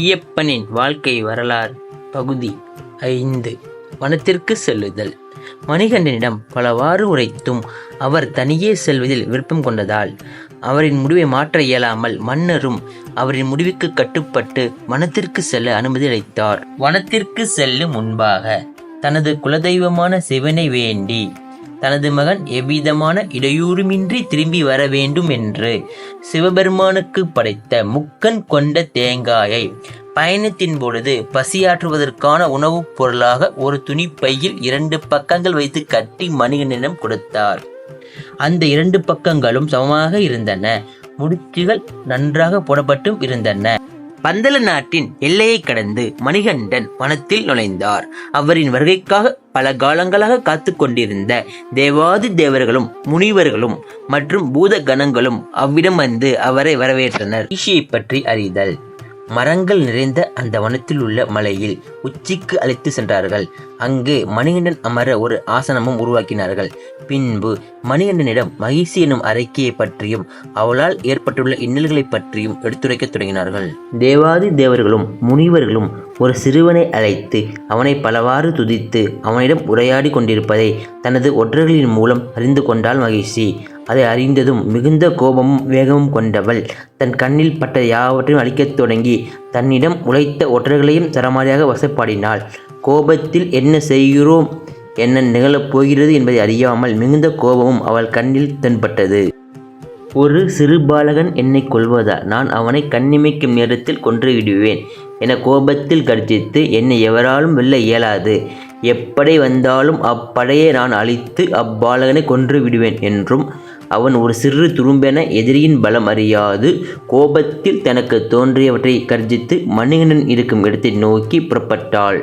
ஐயப்பனின் வாழ்க்கை வரலாறு பகுதி ஐந்து. வனத்திற்கு செல்லுதல். மணிகண்டனிடம் பலவாறு உரைத்தும் அவர் தனியே செல்வதில் விருப்பம் கொண்டதால் அவரின் முடிவை மாற்ற இயலாமல் மன்னரும் அவரின் முடிவுக்கு கட்டுப்பட்டு வனத்திற்கு செல்ல அனுமதி அளித்தார். வனத்திற்கு செல்லும் முன்பாக தனது குலதெய்வமான சிவனை வேண்டி தனது மகன் எவ்விதமான இடையூறுமின்றி திரும்பி வர வேண்டும் என்று சிவபெருமானுக்கு படைத்த முக்கன் கொண்ட தேங்காயை பயணத்தின் பொழுது பசியாற்றுவதற்கான உணவுப் பொருளாக ஒரு துணிப்பையில் இரண்டு பக்கங்கள் வைத்து கட்டி மணிகண்டனிடம் கொடுத்தார். அந்த இரண்டு பக்கங்களும் சமமாக இருந்தன. முடிச்சுகள் நன்றாக போடப்பட்டும் இருந்தன. பந்தல நாட்டின் எல்லையை கடந்து மணிகண்டன் வனத்தில் நுழைந்தார். அவரின் வருகைக்காக பல காலங்களாக காத்து கொண்டிருந்த தேவாதி தேவர்களும் முனிவர்களும் மற்றும் பூத கணங்களும் அவ்விடம் வந்து அவரை வரவேற்றனர். ரிஷியை பற்றி அறிதல். மரங்கள் நிறைந்த அந்த வனத்தில் உள்ள மலையில் உச்சிக்கு அழைத்து சென்றார்கள். அங்கே மணிகண்டன் அமர ஒரு ஆசனமும் உருவாக்கினார்கள். பின்பு மணிகண்டனிடம் மகிழ்ச்சி எனும் அறிக்கையை பற்றியும் அவளால் ஏற்பட்டுள்ள இன்னல்களை பற்றியும் எடுத்துரைக்கத் தொடங்கினார்கள். தேவாதி தேவர்களும் முனிவர்களும் ஒரு சிறுவனை அழைத்து அவனை பலவாறு துதித்து அவனிடம் உரையாடி கொண்டிருப்பதை தனது ஒற்றர்களின் மூலம் அறிந்து கொண்டாள் மகிழ்ச்சி. அதை அறிந்ததும் மிகுந்த கோபமும் வேகமும் கொண்டவள். தன் கண்ணில் பட்ட யாவற்றையும் அழிக்கத் தொடங்கி தன்னிடம் உழைத்த ஒற்றர்களையும் தரமாரியாக வசப்பாடினாள் கோபத்தில் என்ன செய்கிறோம்? என்ன நிகழப் போகிறது என்பதை அறியாமல் மிகுந்த கோபமும் அவள் கண்ணில் தென்பட்டது. ஒரு சிறு பாலகன் என்னை கொள்வதா நான் அவனை கண்ணிமைக்கும் நேரத்தில் கொன்று விடுவேன் என கோபத்தில் கர்ஜித்து என்னை எவராலும் வெல்ல இயலாது. எப்படி வந்தாலும் அப்படையை நான் அழித்து அப்பாலகனை கொன்று விடுவேன் என்றும் அவன் ஒரு சிறு துரும்பென எதிரியின் பலம் அறியாது. கோபத்தில் தனக்கு தோன்றியவற்றை கர்ஜித்து மணிகண்டன் இருக்கும் இடத்தை நோக்கி புறப்பட்டாள்.